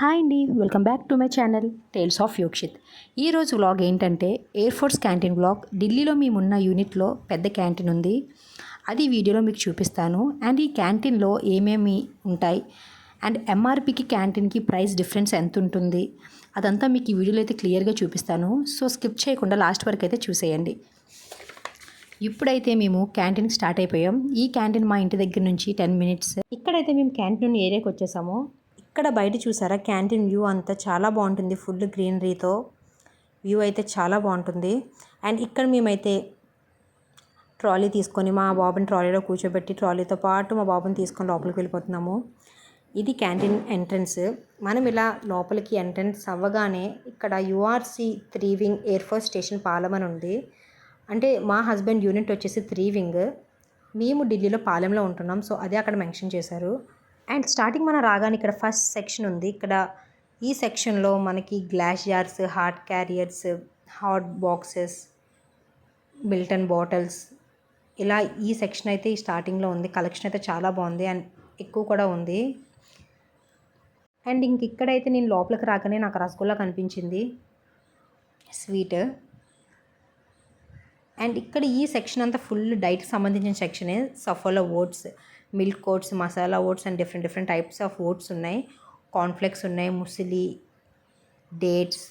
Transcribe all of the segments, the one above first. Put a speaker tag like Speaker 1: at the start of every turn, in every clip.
Speaker 1: Hi అండి welcome back to my channel tales of Yokshith. ఈరోజు vlog ఏంటంటే air force canteen vlog. ఢిల్లీలో మేమున్న యూనిట్లో పెద్ద క్యాంటీన్ ఉంది. అది వీడియోలో మీకు చూపిస్తాను. అండ్ ఈ క్యాంటీన్లో ఏమేమి ఉంటాయి? అండ్ ఎంఆర్పికి క్యాంటీన్కి ప్రైస్ డిఫరెన్స్ ఎంత ఉంటుంది అదంతా మీకు ఈ వీడియోలో అయితే క్లియర్గా చూపిస్తాను. సో స్కిప్ చేయకుండా లాస్ట్ వరకు అయితే చూసేయండి. ఇప్పుడైతే మేము క్యాంటీన్ స్టార్ట్ అయిపోయాం. ఈ క్యాంటీన్ మా ఇంటి దగ్గర నుంచి టెన్ మినిట్స్. ఇక్కడైతే మేము క్యాంటీన్ ఏరియాకి వచ్చేసాము. ఇక్కడ బయట చూసారా? క్యాంటీన్ వ్యూ అంతా చాలా బాగుంటుంది. ఫుల్ గ్రీనరీతో వ్యూ అయితే చాలా బాగుంటుంది. అండ్ ఇక్కడ మేమైతే ట్రాలీ తీసుకొని మా బాబుని ట్రాలీలో కూర్చోబెట్టి ట్రాలీతో పాటు మా బాబుని తీసుకొని లోపలికి వెళ్ళిపోతున్నాము. ఇది క్యాంటీన్ ఎంట్రన్స్. మనం ఇలా లోపలికి ఎంట్రన్స్ అవ్వగానే ఇక్కడ URC three wing air force station Palam ఉంది. అంటే మా హస్బెండ్ యూనిట్ వచ్చేసి త్రీ వింగ్. మేము ఢిల్లీలో పాలెంలో ఉంటున్నాం. సో అదే అక్కడ మెన్షన్ చేశారు. అండ్ స్టార్టింగ్ మనం రాగానే ఇక్కడ ఫస్ట్ సెక్షన్ ఉంది. ఇక్కడ ఈ సెక్షన్లో మనకి glass jars hot carriers hot boxes Milton bottles ఇలా ఈ సెక్షన్ అయితే ఈ స్టార్టింగ్లో ఉంది. కలెక్షన్ అయితే చాలా బాగుంది అండ్ ఎక్కువ కూడా ఉంది. అండ్ ఇంక ఇక్కడైతే నేను లోపలికి రాగానే నాకు రసగుల్లా కనిపించింది. స్వీట్. అండ్ ఇక్కడ ఈ సెక్షన్ అంతా ఫుల్ డైట్కి సంబంధించిన సెక్షనే. Saffola oats. Milk oats masala oats and different different types of oats ఉన్నాయి. కాన్ఫ్లెక్స్ ఉన్నాయి ముసిలి డేట్స్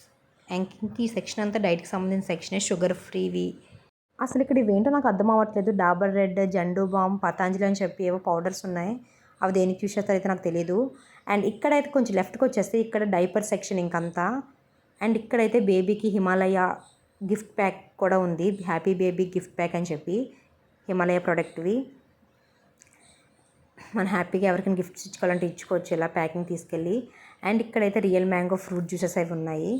Speaker 1: అండ్ ఇంక ఈ సెక్షన్ అంతా డైట్కి సంబంధించిన సెక్షనే షుగర్ ఫ్రీవి. అసలు ఇక్కడ ఇవేంటో నాకు అర్థం అవ్వట్లేదు. డాబర్ రెడ్ జండు బామ్ పతాంజలి అని చెప్పి ఏవో పౌడర్స్ ఉన్నాయి. అవి దేనికి యూస్ చేస్తారో అయితే నాకు తెలియదు అండ్ ఇక్కడైతే కొంచెం లెఫ్ట్కి వచ్చేస్తే ఇక్కడ డైపర్ సెక్షన్ ఇంకంతా. అండ్ ఇక్కడైతే బేబీకి హిమాలయ గిఫ్ట్ ప్యాక్ కూడా ఉంది. హ్యాపీ బేబీ గిఫ్ట్ ప్యాక్ అని చెప్పి హిమాలయ ప్రోడక్ట్వి. మనం హ్యాపీగా ఎవరికైనా గిఫ్ట్స్ ఇచ్చుకోవాలంటే ఇచ్చుకోవచ్చు. ఇలా ప్యాకింగ్ తీసుకెళ్ళి. అండ్ ఇక్కడైతే రియల్ మ్యాంగో ఫ్రూట్ జ్యూసెస్ అవి ఉన్నాయి.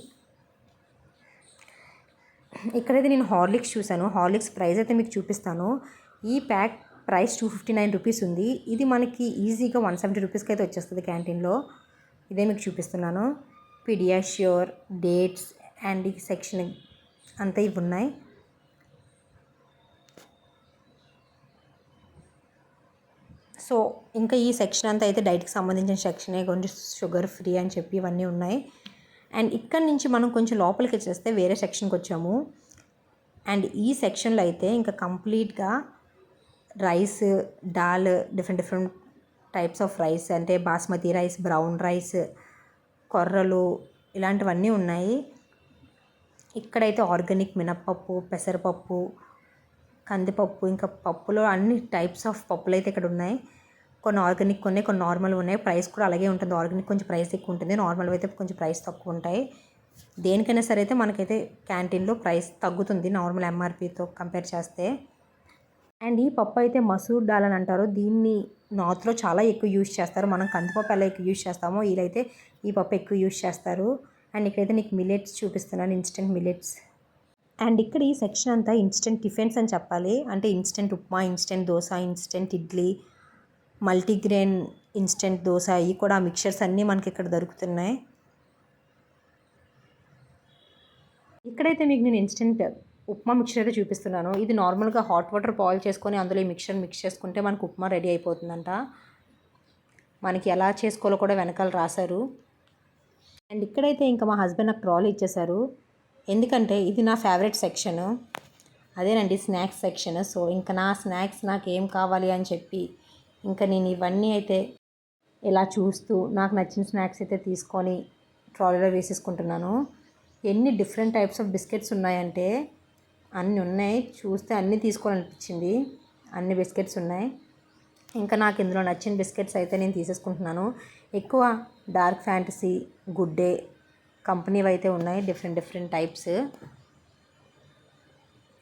Speaker 1: ఇక్కడైతే నేను హార్లిక్స్ చూశాను. హార్లిక్స్ ప్రైస్ అయితే మీకు చూపిస్తాను. ఈ pack price two fifty nine rupees ఉంది. ఇది మనకి ఈజీగా వన్ సెవెంటీ రూపీస్కి అయితే వచ్చేస్తుంది క్యాంటీన్లో. ఇదే మీకు చూపిస్తున్నాను. పిడియాష్యూర్ డేట్స్ అండ్ ఈ సెక్షన్ అంతా ఇవి ఉన్నాయి. సో ఇంకా ఈ సెక్షన్ అంతా అయితే డైట్కి సంబంధించిన సెక్షనే కొంచెం షుగర్ ఫ్రీ అని చెప్పి ఇవన్నీ ఉన్నాయి. అండ్ ఇక్కడ నుంచి మనం కొంచెం లోపలికి వచ్చేస్తే వేరే సెక్షన్కి వచ్చాము. అండ్ ఈ సెక్షన్లో అయితే ఇంకా కంప్లీట్గా rice dal different different types of rice అంటే బాస్మతి రైస్ బ్రౌన్ రైస్ కొర్రలు ఇలాంటివన్నీ ఉన్నాయి. ఇక్కడైతే ఆర్గానిక్ మినప్పప్పు పెసరపప్పు కందిపప్పు ఇంకా పప్పులో అన్ని టైప్స్ ఆఫ్ పప్పులు అయితే ఇక్కడ ఉన్నాయి. కొన్ని ఆర్గానిక్ కొన్ని కొన్ని నార్మల్ ఉన్నాయి. ప్రైస్ కూడా అలాగే ఉంటుంది. ఆర్గానిక్ కొంచెం ప్రైస్ ఎక్కువ ఉంటుంది. నార్మల్ అయితే కొంచెం ప్రైస్ తక్కువ ఉంటాయి. దేనికైనా సరే అయితే మనకైతే క్యాంటీన్లో ప్రైస్ తగ్గుతుంది. నార్మల్ ఎంఆర్పితో కంపేర్ చేస్తే. అండ్ ఈ పప్పు అయితే మసూర్ దాల్ అని అంటారు. దీన్ని నార్త్లో చాలా ఎక్కువ యూజ్ చేస్తారు. మనం కందిపప్పు ఎలా ఎక్కువ యూజ్ చేస్తామో వీళ్ళైతే ఈ పప్పు ఎక్కువ యూజ్ చేస్తారు. అండ్ ఇక్కడైతే నీకు మిలెట్స్ చూపిస్తున్నాను. ఇన్స్టెంట్ మిలెట్స్ అండ్ ఇక్కడ ఈ సెక్షన్ అంతా ఇన్స్టెంట్ టిఫిన్స్ అని చెప్పాలి. అంటే instant upma instant dosa instant idli multigrain instant dosa ఇవి కూడా మిక్చర్స్ అన్నీ మనకి ఇక్కడ దొరుకుతున్నాయి. ఇక్కడైతే మీకు నేను ఇన్స్టెంట్ ఉప్మా మిక్చర్ అయితే చూపిస్తున్నాను. ఇది నార్మల్గా హాట్ వాటర్ బాయిల్ చేసుకొని అందులో ఈ మిక్చర్ మిక్స్ చేసుకుంటే మనకు ఉప్మా రెడీ అయిపోతుందంట. మనకి ఎలా చేసుకోవాలో కూడా వెనకాల రాశారు. అండ్ ఇక్కడైతే ఇంకా మా హస్బెండ్ నాకు ట్రాలీ ఇచ్చేశారు. ఎందుకంటే ఇది నా ఫేవరెట్ సెక్షన్. అదేనండి స్నాక్స్ సెక్షన్. సో ఇంకా నా స్నాక్స్ నాకు ఏం కావాలి అని చెప్పి ఇంకా నేను ఇవన్నీ అయితే ఇలా చూస్తూ నాకు నచ్చిన స్నాక్స్ అయితే తీసుకొని ట్రాలీలో వేసేసుకుంటున్నాను. ఎన్ని డిఫరెంట్ టైప్స్ ఆఫ్ బిస్కెట్స్ ఉన్నాయంటే అన్నీ ఉన్నాయి. చూస్తే అన్నీ తీసుకోవాలనిపించింది. అన్ని బిస్కెట్స్ ఉన్నాయి. ఇంకా నాకు ఇందులో నచ్చిన బిస్కెట్స్ అయితే నేను తీసేసుకుంటున్నాను. ఎక్కువ డార్క్ ఫ్యాంటసీ గుడ్ డే కంపెనీవి అయితే ఉన్నాయి. Different different types.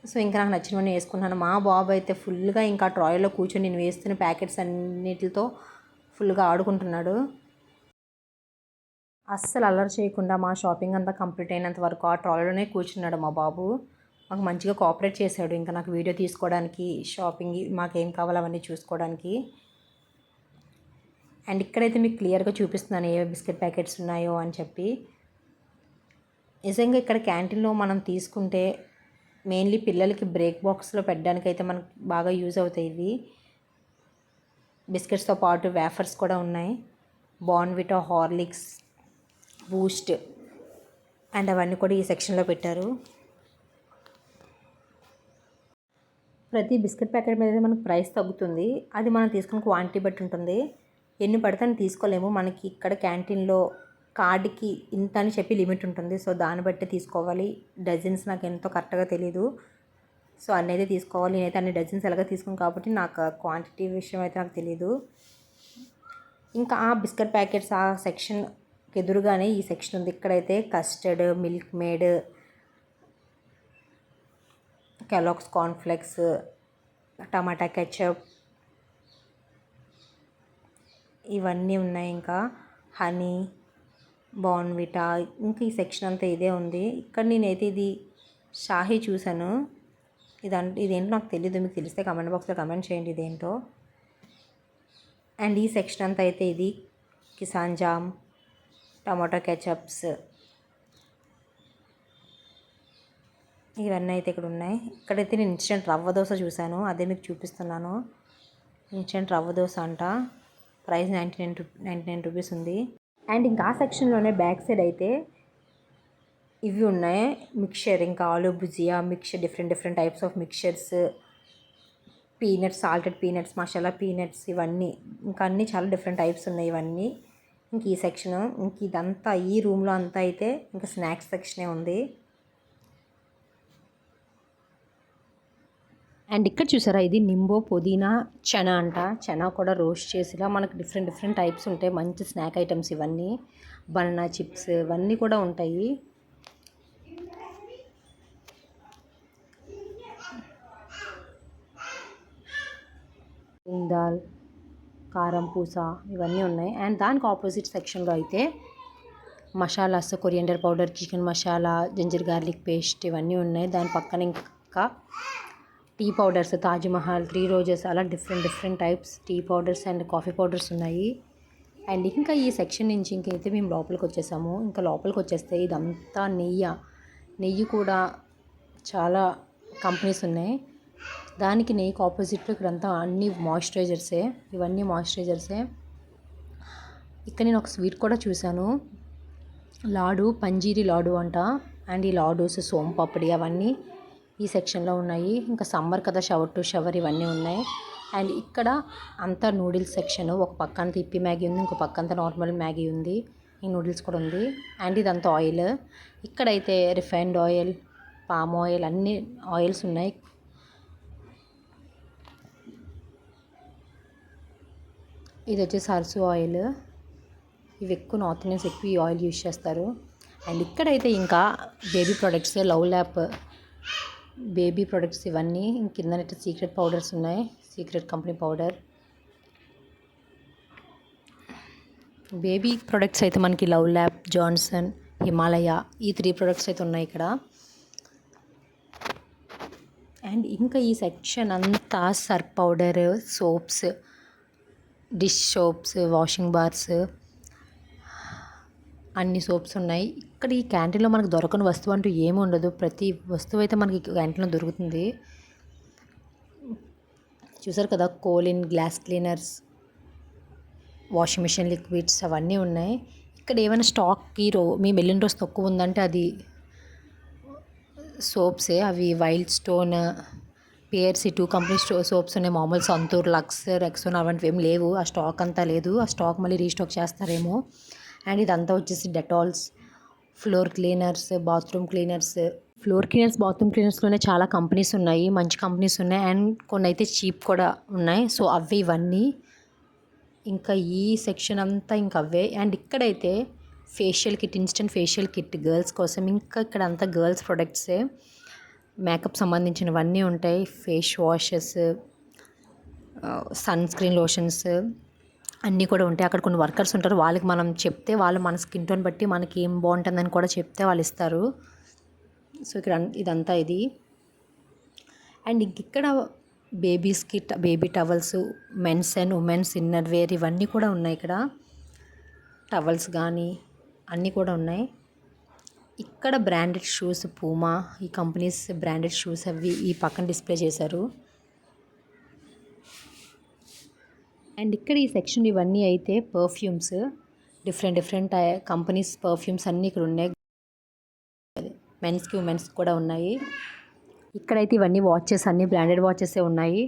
Speaker 1: సో ఇంకా నాకు నచ్చినవన్నీ వేసుకున్నాను మా బాబు అయితే ఫుల్గా ఇంకా ట్రాయల్లో కూర్చొని నేను వేస్తున్న ప్యాకెట్స్ అన్నిటితో ఫుల్గా ఆడుకుంటున్నాడు. అస్సలు అల్లరి చేయకుండా మా షాపింగ్ అంతా కంప్లీట్ అయినంత వరకు ఆ ట్రాలీలోనే కూర్చున్నాడు మా బాబు. మాకు మంచిగా కోఆపరేట్ చేశాడు ఇంకా నాకు వీడియో తీసుకోవడానికి షాపింగ్ మాకు ఏం కావాలో అవన్నీ చూసుకోవడానికి. అండ్ ఇక్కడైతే మీకు క్లియర్గా చూపిస్తున్నాను ఏ బిస్కెట్ ప్యాకెట్స్ ఉన్నాయో అని చెప్పి. నిజంగా ఇక్కడ క్యాంటీన్లో మనం తీసుకుంటే మెయిన్లీ పిల్లలకి బ్రేక్ బాక్స్లో పెట్టడానికి అయితే మనకు బాగా యూజ్ అవుతాయి ఇవి. బిస్కెట్స్తో పాటు వేఫర్స్ కూడా ఉన్నాయి. బాన్విటా హార్లిక్స్ బూస్ట్ అండ్ అవన్నీ కూడా ఈ సెక్షన్లో పెట్టారు. ప్రతి బిస్కెట్ ప్యాకెట్ మీద మనకు ప్రైస్ తగ్గుతుంది. అది మనం తీసుకున్న క్వాంటిటీ బట్టి ఉంటుంది. ఎన్ని పడితే అని తీసుకోలేము. మనకి ఇక్కడ క్యాంటీన్లో కార్డ్కి ఇంత అని చెప్పి లిమిట్ ఉంటుంది. సో దాన్ని బట్టి తీసుకోవాలి. డజన్స్ నాకు ఎంతో కరెక్ట్గా తెలీదు. సో అన్నీ అయితే తీసుకోవాలి. నేనైతే అన్ని డజన్స్ ఎలాగ తీసుకుని కాబట్టి నాకు క్వాంటిటీ విషయం అయితే నాకు తెలియదు ఇంకా ఆ బిస్కెట్ ప్యాకెట్స్ ఆ సెక్షన్ ఎదురుగానే ఈ సెక్షన్ ఉంది. ఇక్కడైతే custard milk made Kellogg's cornflakes tomato ketchup ఇవన్నీ ఉన్నాయి. ఇంకా హనీ బాన్విటా ఇంకా ఈ సెక్షన్ అంతా ఇదే ఉంది. ఇక్కడ నేనైతే ఇది షాహీ చూశాను. ఇదంటే ఇదేంటో నాకు తెలియదు మీకు తెలిస్తే కమెంట్ బాక్స్లో కమెంట్ చేయండి ఇదేంటో. అండ్ ఈ సెక్షన్ అంతా అయితే ఇది కిసాన్ జామ్ టమాటో కెచప్స్. ఇవన్నీ అయితే ఇక్కడ ఉన్నాయి. ఇక్కడైతే నేను ఇన్స్టెంట్ రవ్వ దోశ చూశాను. అదే మీకు చూపిస్తున్నాను. ఇన్స్టెంట్ రవ్వ దోశ అంట. Price ninety nine ninety nine rupees ఉంది. అండ్ ఇంకా ఆ సెక్షన్లోనే బ్యాక్ సైడ్ అయితే ఇవి ఉన్నాయి. మిక్చర్ ఇంకా aloo bhujia mixture different different types of mixtures. Peanuts salted peanuts masala peanuts ఇవన్నీ. ఇంకా అన్నీ చాలా డిఫరెంట్ టైప్స్ ఉన్నాయి ఇవన్నీ. ఇంక ఈ సెక్షన్ ఇంక ఇదంతా ఈ రూమ్లో అంతా అయితే ఇంకా స్నాక్స్ సెక్షనే ఉంది. అండ్ ఇక్కడ చూసారా ఇది నింబో పుదీనా చనా అంట. చనా కూడా రోస్ట్ చేసిలా మనకు డిఫరెంట్ డిఫరెంట్ టైప్స్ ఉంటాయి. మంచి స్నాక్ ఐటమ్స్ ఇవన్నీ. బనానా చిప్స్ ఇవన్నీ కూడా ఉంటాయి. దాల్ కారం పూస ఇవన్నీ ఉన్నాయి. అండ్ దానికి ఆపోజిట్ సెక్షన్లో అయితే masalas coriander powder chicken masala ginger garlic paste ఇవన్నీ ఉన్నాయి. దాని పక్కన ఇంకా tea powders Taj Mahal three roses అలా different different types tea powders and coffee powders ఉన్నాయి. అండ్ ఇంకా ఈ సెక్షన్ నుంచి ఇంకైతే మేము లోపలికి వచ్చేసాము. ఇంకా లోపలికి వచ్చేస్తే ఇదంతా నెయ్యి. నెయ్యి కూడా చాలా కంపెనీస్ ఉన్నాయి. దానికి నెయ్యికి ఆపోజిట్లో ఇక్కడంతా అన్ని మాయిశ్చరైజర్సే ఇవన్నీ మాయిశ్చరైజర్సే ఇక్కడ నేను ఒక స్వీట్ కూడా చూశాను. లాడు పంజీరి లాడు అంట. అండ్ ఈ లాడూస్ సోంపాపిడి అవన్నీ ఈ సెక్షన్లో ఉన్నాయి. ఇంకా సమ్మర్ కదా షవర్ టు షవర్ ఇవన్నీ ఉన్నాయి. అండ్ ఇక్కడ అంతా నూడిల్స్ సెక్షన్. ఒక పక్కన తిప్పి మ్యాగీ ఉంది ఇంకో పక్కంతా నార్మల్ మ్యాగీ ఉంది. ఈ నూడిల్స్ కూడా ఉంది. అండ్ ఇదంతా ఆయిల్. ఇక్కడైతే రిఫైన్డ్ ఆయిల్ పామ్ ఆయిల్ అన్ని ఆయిల్స్ ఉన్నాయి. ఇది వచ్చేసి సరసు ఆయిల్. ఇవి ఎక్కువ నార్త్ ఇండియన్స్ ఎక్కువ ఈ ఆయిల్ యూజ్ చేస్తారు. అండ్ ఇక్కడైతే ఇంకా baby products love lap baby products ఇవన్నీ. కిందనైతే సీక్రెట్ పౌడర్స్ ఉన్నాయి. Secret company powder. Baby products అయితే మనకి లవ్ ల్యాప్ జాన్సన్ హిమాలయ ఈ త్రీ ప్రొడక్ట్స్ అయితే ఉన్నాయి ఇక్కడ. అండ్ ఇంకా ఈ సెక్షన్ అంతా surf powder soaps dish soaps washing bars. అన్ని సోప్స్ ఉన్నాయి. ఇక్కడ ఈ క్యాంటీన్లో మనకు దొరకని వస్తువు అంటూ ఏమి ఉండదు. ప్రతి వస్తువు అయితే మనకి క్యాంటీన్లో దొరుకుతుంది. చూసారు కదా Colin glass cleaners washing machine liquids అవన్నీ ఉన్నాయి. ఇక్కడ ఏమైనా స్టాక్కి రో మేము వెళ్ళిన రోజు తక్కువ ఉందంటే అది సోప్సే. అవి వైల్డ్ స్టోన్ పియర్సీ టూ కంపెనీ స్టో సోప్స్ ఉన్నాయి. మామూలు సంతూర్ లక్స్ రెక్సోన్ అలాంటివి ఏం లేవు. ఆ స్టాక్ అంతా లేదు. ఆ స్టాక్ మళ్ళీ రీస్టాక్ చేస్తారేమో. అండ్ ఇదంతా వచ్చేసి Dettols floor cleaners bathroom cleaners. Floor cleaners bathroom క్లీనర్స్లోనే చాలా కంపెనీస్ ఉన్నాయి మంచి కంపెనీస్ ఉన్నాయి అండ్ కొన్ని అయితే చీప్ కూడా ఉన్నాయి. సో అవి ఇవన్నీ. ఇంకా ఈ సెక్షన్ అంతా ఇంకా అవే. అండ్ ఇక్కడైతే facial kit instant facial kit girls కోసం ఇంకా ఇక్కడ అంతా గర్ల్స్ ప్రొడక్ట్సే. మేకప్ సంబంధించినవన్నీ ఉంటాయి. Face washes sunscreen lotions అన్నీ కూడా ఉంటాయి. అక్కడ కొన్ని వర్కర్స్ ఉంటారు. వాళ్ళకి మనం చెప్తే వాళ్ళు మన స్కిన్ టోన్ బట్టి మనకి ఏం బాగుంటుందని కూడా చెప్తే వాళ్ళు ఇస్తారు. సో ఇక్కడ ఇదంతా ఇది. అండ్ ఇంక ఇక్కడ బేబీస్కి baby towels men's and women's inner wear ఇవన్నీ కూడా ఉన్నాయి ఇక్కడ. టవల్స్ కానీ అన్నీ కూడా ఉన్నాయి. ఇక్కడ బ్రాండెడ్ షూస్ పూమా ఈ కంపెనీస్ బ్రాండెడ్ షూస్ అవి ఈ పక్కన డిస్ప్లే చేశారు. అండ్ ఇక్కడ ఈ సెక్షన్ ఇవన్నీ అయితే perfumes different different companies perfumes అన్నీ ఇక్కడ ఉన్నాయి. మెన్స్కి ఉమెన్స్కి కూడా ఉన్నాయి. ఇక్కడైతే ఇవన్నీ వాచెస్ అన్నీ బ్రాండెడ్ వాచెసే ఉన్నాయి.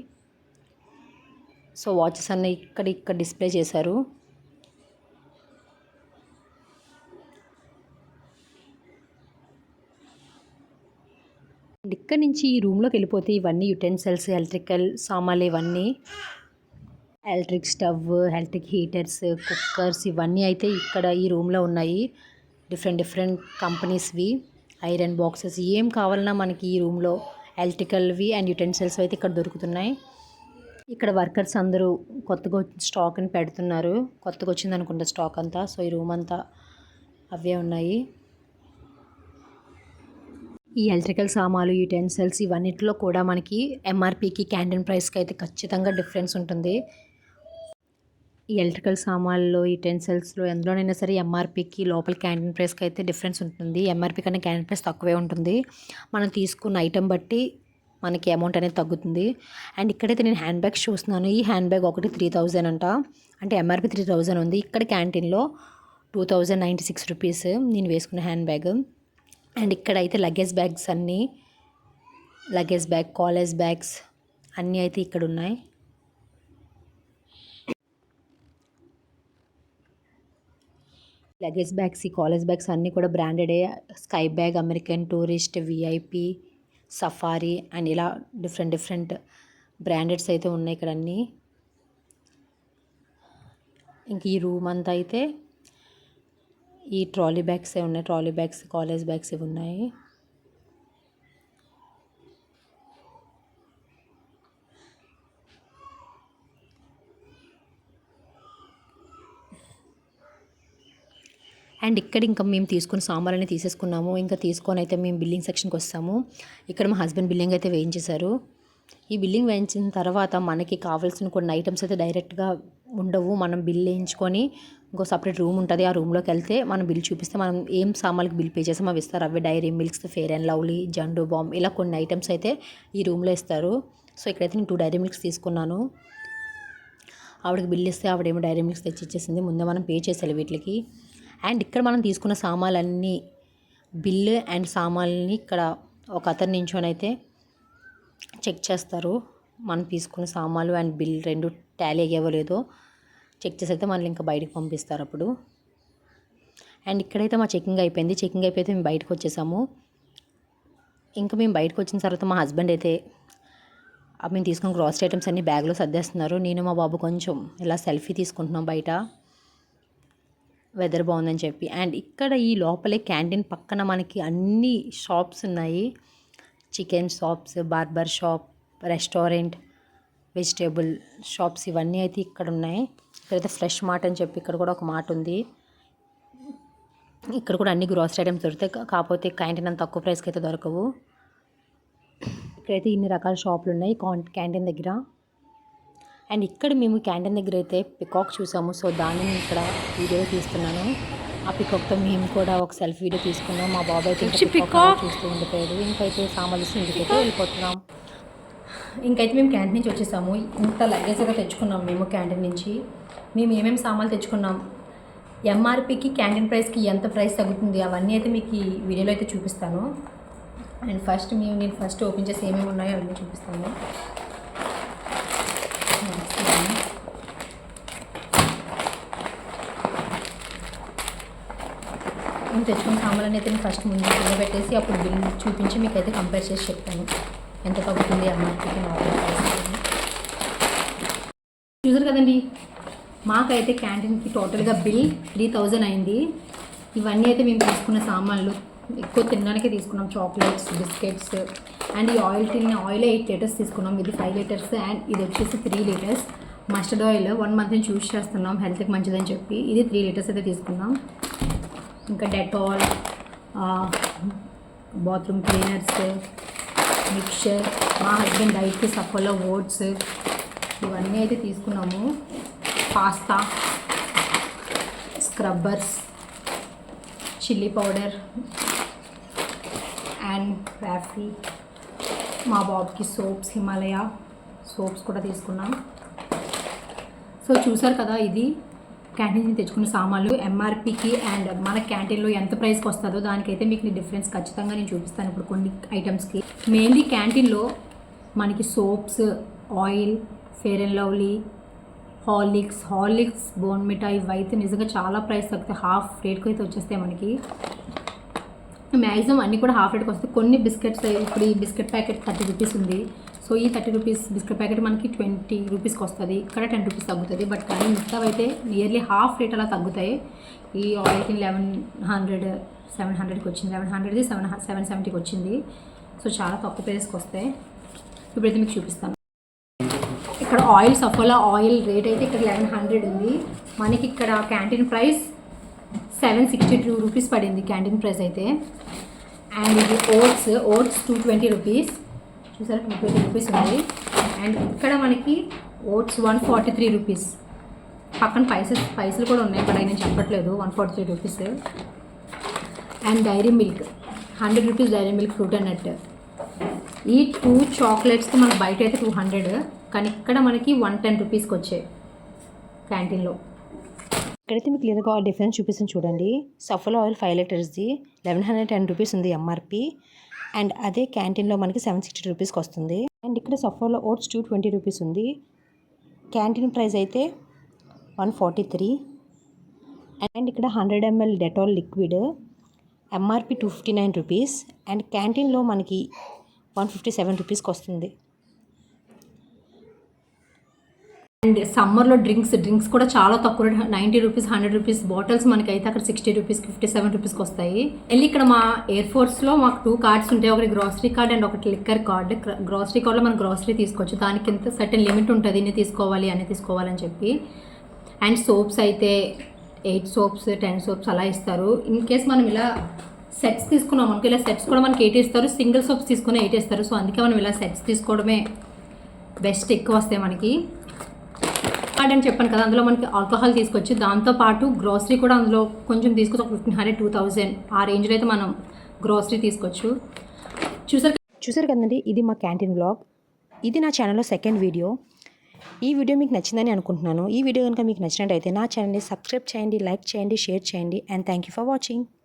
Speaker 1: సో వాచెస్ అన్నీ ఇక్కడ ఇక్కడ డిస్ప్లే చేశారు. ఇక్కడ నుంచి ఈ రూమ్లోకి వెళ్ళిపోతే ఇవన్నీ యుటెన్సిల్స్ ఎలక్ట్రికల్ సామాన్లు ఇవన్నీ electric stove electric heaters cookers ఇవన్నీ అయితే ఇక్కడ ఈ రూమ్లో ఉన్నాయి. డిఫరెంట్ డిఫరెంట్ కంపెనీస్వి ఐరన్ బాక్సెస్ ఏం కావాలన్నా మనకి ఈ రూమ్లో ఎలక్ట్రికల్వి అండ్ యుటెన్సిల్స్ అయితే ఇక్కడ దొరుకుతున్నాయి. ఇక్కడ వర్కర్స్ అందరూ కొత్తగా స్టాక్ అని పెడుతున్నారు. కొత్తగా వచ్చింది అనుకుంటా స్టాక్ అంతా. సో ఈ రూమ్ అంతా అవే ఉన్నాయి. ఈ ఎలక్ట్రికల్ సామాన్లు యుటెన్సిల్స్ ఇవన్నిటిలో కూడా మనకి ఎంఆర్పికి క్యాంటీన్ ప్రైస్కి అయితే ఖచ్చితంగా డిఫరెన్స్ ఉంటుంది. ఈ ఎలక్ట్రికల్ సామాన్లు యుటెన్సిల్స్లో ఎందులోనైనా సరే ఎంఆర్పికి లోపల క్యాంటీన్ ప్రైస్కి అయితే డిఫరెన్స్ ఉంటుంది. ఎంఆర్పి కన్నా క్యాంటీన్ ప్రైస్ తక్కువే ఉంటుంది. మనం తీసుకున్న ఐటెం బట్టి మనకి అమౌంట్ అనేది తగ్గుతుంది. అండ్ ఇక్కడైతే నేను హ్యాండ్ బ్యాగ్స్ చూస్తున్నాను. ఈ హ్యాండ్ బ్యాగ్ ఒకటి త్రీ థౌజండ్ అంట. అంటే ఎంఆర్పి త్రీ థౌజండ్ ఉంది. ఇక్కడ క్యాంటీన్లో two thousand ninety six rupees నేను వేసుకున్న హ్యాండ్ బ్యాగ్. అండ్ ఇక్కడ అయితే లగేజ్ బ్యాగ్స్ అన్నీ లగేజ్ బ్యాగ్ కాలేజ్ బ్యాగ్స్ అన్నీ అయితే ఇక్కడ ఉన్నాయి. లగేజ్ బ్యాగ్స్ ఈ కాలేజ్ బ్యాగ్స్ అన్నీ కూడా బ్రాండెడే sky bag American tourist VIP Safari and ఇలా డిఫరెంట్ డిఫరెంట్ బ్రాండెడ్స్ అయితే ఉన్నాయి ఇక్కడ అన్నీ ఇంక ఈ రూమ్ అంతా అయితే ఈ ట్రాలీ బ్యాగ్సే ఉన్నాయి. ట్రాలీ బ్యాగ్స్ కాలేజ్ బ్యాగ్స్ ఇవి ఉన్నాయి. అండ్ ఇక్కడ ఇంకా మేము తీసుకున్న అనేది తీసేసుకున్నాము. ఇంకా తీసుకొని అయితే మేము బిల్లింగ్ సెక్షన్కి వస్తాము. ఇక్కడ మా హస్బెండ్ బిల్లింగ్ అయితే వేయించేశారు. ఈ బిల్లింగ్ వేయించిన తర్వాత మనకి కావాల్సిన కొన్ని ఐటమ్స్ అయితే డైరెక్ట్గా ఉండవు. మనం బిల్ వేయించుకొని ఇంకో సపరేట్ రూమ్ ఉంటుంది. ఆ రూమ్లోకి వెళ్తే మనం బిల్ చూపిస్తే మనం ఏం సామాన్లకు బిల్ పే చేసామో అవి ఇస్తారు. అవే dairy milks fair and lovely Zandu bomb ఇలా కొన్ని ఐటమ్స్ అయితే ఈ రూమ్లో ఇస్తారు. సో ఇక్కడైతే నేను టూ డైరీ మిల్క్స్ తీసుకున్నాను. ఆవిడకి బిల్ ఇస్తే ఆవిడేమో డైరీ మిల్క్స్ తెచ్చి ఇచ్చేసింది ముందే మనం పే చేసేయాలి వీటికి. అండ్ ఇక్కడ మనం తీసుకున్న సామాన్లన్నీ బిల్లు అండ్ సామాన్లని ఇక్కడ ఒక అతను నించొని అయితే చెక్ చేస్తారు. మనం తీసుకున్న సామాన్లు అండ్ బిల్ రెండు టాలీ అయ్యవలేదో చెక్ చేసి అయితే మనల్ని ఇంకా బయటకు పంపిస్తారు అప్పుడు. అండ్ ఇక్కడైతే మా చెకింగ్ అయిపోయింది. చెకింగ్ అయిపోయితే మేము బయటకు వచ్చేసాము. ఇంకా మేము బయటకు వచ్చిన తర్వాత మా హస్బెండ్ అయితే మేము తీసుకున్న గ్రాసరీ ఐటమ్స్ అన్ని బ్యాగ్లో సర్దేస్తున్నారు. నేను మా బాబు కొంచెం ఇలా సెల్ఫీ తీసుకుంటున్నాం బయట. వెదర్ బాగుందని చెప్పి. అండ్ ఇక్కడ ఈ లోపలే క్యాంటీన్ పక్కన మనకి అన్ని షాప్స్ ఉన్నాయి. Chicken shops barber shop restaurant vegetable shops ఇవన్నీ అయితే ఇక్కడ ఉన్నాయి. ఇక్కడైతే ఫ్రెష్ మార్ట్ అని చెప్పి ఇక్కడ కూడా ఒక మార్ట్ ఉంది. ఇక్కడ కూడా అన్ని గ్రోసరీ ఐటమ్స్ దొరుకుతాయి. కాకపోతే క్యాంటీన్ అంత తక్కువ ప్రైస్కి అయితే దొరకవు. ఇక్కడైతే ఇన్ని రకాల షాపులు ఉన్నాయి. కాన్- క్యాంటీన్ దగ్గర. అండ్ ఇక్కడ మేము క్యాంటీన్ దగ్గర అయితే పికాక్ చూసాము. సో దాన్ని నేను ఇక్కడ వీడియో తీస్తున్నాను. ఆ పికాక్తో మేము కూడా ఒక సెల్ఫీ వీడియో తీసుకున్నాం. మా బాబాయ్ అయితే పికాక్ చూస్తూ ఉండిపోయాడు. ఇంకైతే సామాన్లు ఇంటికైతే వెళ్ళిపోతున్నాం. ఇంకైతే మేము క్యాంటీన్ నుంచి వచ్చేసాము. ఇంత లగేజ్ అయితే తెచ్చుకున్నాం మేము క్యాంటీన్ నుంచి. మేము ఏమేమి సామాన్లు తెచ్చుకున్నాం? ఎంఆర్పికి క్యాంటీన్ ప్రైస్కి ఎంత ప్రైస్ తగ్గుతుంది? అవన్నీ అయితే మీకు ఈ వీడియోలో అయితే చూపిస్తాను. అండ్ ఫస్ట్ మేము నేను ఫస్ట్ ఓపెన్ చేసి ఏమేమి ఉన్నాయో అవన్నీ చూపిస్తాను. నేను తెచ్చుకున్న సామాన్లు అయితే నేను ఫస్ట్ ముందు కింద పెట్టేసి అప్పుడు బిల్ చూపించి మీకు అయితే కంపేర్ చేసి చెప్తాను. ఎంత తగ్గుతుంది ఎంఆర్పికి చూసారు కదండి మాకైతే క్యాంటీన్కి టోటల్గా బిల్ త్రీ థౌజండ్ అయింది. ఇవన్నీ అయితే మేము తీసుకున్న సామాన్లు. ఎక్కువ తినడానికే తీసుకున్నాం. చాక్లెట్స్ బిస్కెట్స్ అండ్ ఈ ఆయిల్ తిన్న ఆయిల్ ఎయిట్ లీటర్స్ తీసుకున్నాం. ఇది ఫైవ్ లీటర్స్ అండ్ ఇది వచ్చేసి three litres. Mustard oil one month నుంచి యూస్ చేస్తున్నాం. హెల్త్కి మంచిదని చెప్పి ఇది త్రీ లీటర్స్ అయితే తీసుకున్నాం. ఇంకా డెటాల్ బాత్రూమ్ క్లీనర్స్ మిక్చర్ మా హస్బెండ్ డైట్కి సపోలో ఓట్స్ ఇవన్నీ అయితే తీసుకున్నాము. Pasta scrubbers chilli powder and coffee మా బాబుకి సోప్స్ హిమాలయ సోప్స్ కూడా తీసుకున్నాం. సో చూసారు కదా ఇది క్యాంటీన్ నుంచి తెచ్చుకున్న సామాన్లు. ఎంఆర్పికి అండ్ మన క్యాంటీన్లో ఎంత ప్రైస్కి వస్తుందో దానికైతే మీకు డిఫరెన్స్ ఖచ్చితంగా నేను చూపిస్తాను ఇప్పుడు కొన్ని ఐటమ్స్కి మెయిన్లీ క్యాంటీన్లో మనకి soaps oil fair and lovely Horlicks Horlicks Bournvita ఇవి అయితే నిజంగా చాలా ప్రైస్ తగ్గితే హాఫ్ రేట్కి అయితే వచ్చేస్తాయి మనకి. మ్యాక్సిమం అన్నీ కూడా హాఫ్ రేట్కి వస్తాయి. కొన్ని బిస్కెట్స్ ఇప్పుడు ఈ బిస్కెట్ ప్యాకెట్ థర్టీ రూపీస్ ఉంది. సో ఈ థర్టీ రూపీస్ బిస్కెట్ ప్యాకెట్ మనకి ట్వంటీ రూపీస్కి వస్తుంది. ఇక్కడ టెన్ రూపీస్ తగ్గుతుంది. బట్ కానీ మిగతా అయితే నియర్లీ హాఫ్ రేట్ అలా తగ్గుతాయి. ఈ ఆయిల్కి లెవెన్ హండ్రెడ్ సెవెన్ హండ్రెడ్కి వచ్చింది. లెవెన్ హండ్రెడ్ది సెవెన్ సెవెన్ సెవెంటీకి వచ్చింది. సో చాలా తక్కువ ప్రైస్కి వస్తాయి. ఇప్పుడైతే మీకు చూపిస్తాను. ఇక్కడ ఆయిల్ సఫోలా ఆయిల్ రేట్ అయితే ఇక్కడ లెవెన్ హండ్రెడ్ ఉంది. మనకి ఇక్కడ canteen price seven sixty two rupees పడింది క్యాంటీన్ ప్రైస్ అయితే. అండ్ ఇది oats oats two twenty rupees. చూసారా టూ ట్వంటీ రూపీస్ ఉంది అండ్ ఇక్కడ మనకి oats one forty three rupees. పక్కన పైసెస్ పైసలు కూడా ఉన్నాయి బట్ అవి నేను చెప్పట్లేదు. One forty three rupees. And dairy milk hundred rupees dairy milk fruit and nut ఈ టూ చాక్లెట్స్కి మనకు బయట అయితే టూ హండ్రెడ్. కానీ ఇక్కడ మనకి వన్ టెన్ రూపీస్కి వచ్చాయి క్యాంటీన్లో. ఇక్కడైతే మీకు క్లియర్గా డిఫరెన్స్ చూపిస్తుంది చూడండి. సఫల్ ఆయిల్ ఫైవ్ లీటర్స్ది లెవెన్ హండ్రెడ్ టెన్ రూపీస్ ఉంది ఎంఆర్పి అండ్ అదే క్యాంటీన్లో మనకి సెవెన్ సిక్స్టీ రూపీస్కి వస్తుంది. అండ్ ఇక్కడ Saffola oats two twenty rupees ఉంది. క్యాంటీన్ ప్రైస్ అయితే వన్ ఫార్టీ త్రీ. అండ్ ఇక్కడ hundred ML Dettol liquid MRP two fifty nine rupees. And క్యాంటీన్లో మనకి వన్ ఫిఫ్టీ సెవెన్ రూపీస్కి వస్తుంది. అండ్ సమ్మర్లో డ్రింక్స్ డ్రింక్స్ కూడా చాలా తక్కువ ninety rupees hundred rupees bottles మనకైతే అక్కడ సిక్స్టీ రూపీస్ ఫిఫ్టీ సెవెన్ రూపీస్కి వస్తాయి. వెళ్ళి ఇక్కడ మా ఎయిర్ ఫోర్స్లో మాకు టూ కార్డ్స్ ఉంటాయి. ఒకటి గ్రాసరీ కార్డ్ అండ్ ఒకటి లిక్కర్ కార్డ్. గ్రాసరీ కార్డ్లో మనం గ్రాసరీ తీసుకోవచ్చు. దానికి ఇంత సర్టెన్ లిమిట్ ఉంటుంది? ఇన్ని తీసుకోవాలి అన్ని తీసుకోవాలని చెప్పి. అండ్ సోప్స్ అయితే ఎయిట్ సోప్స్ టెన్ సోప్స్ అలా ఇస్తారు. ఇన్ కేస్ మనం ఇలా సెట్స్ తీసుకున్నాం మనకి ఇలా సెట్స్ కూడా మనకి ఎయిట్ ఇస్తారు. సింగిల్ సోప్స్ తీసుకుని ఎయిట్ ఇస్తారు. సో అందుకే మనం ఇలా సెట్స్ తీసుకోవడమే బెస్ట్ ఎక్కువ వస్తాయి మనకి. కార్డ్ అని చెప్పాను కదా అందులో మనకి ఆల్కహాల్ తీసుకొచ్చి దాంతోపాటు గ్రోసరీ కూడా అందులో కొంచెం తీసుకొచ్చి ఒక ఫిఫ్టీన్ హండ్రెడ్ టూ థౌజండ్ ఆ రేంజ్లో అయితే మనం గ్రోసరీ తీసుకోవచ్చు చూసారు చూసారు కదండి ఇది మా క్యాంటీన్ బ్లాగ్ ఇది నా ఛానల్లో సెకండ్ వీడియో ఈ వీడియో మీకు నచ్చిందని అనుకుంటున్నాను. ఈ వీడియో కనుక మీకు నచ్చినట్టయితే నా ఛానల్ని సబ్స్క్రైబ్ చేయండి లైక్ చేయండి షేర్ చేయండి and thank you for watching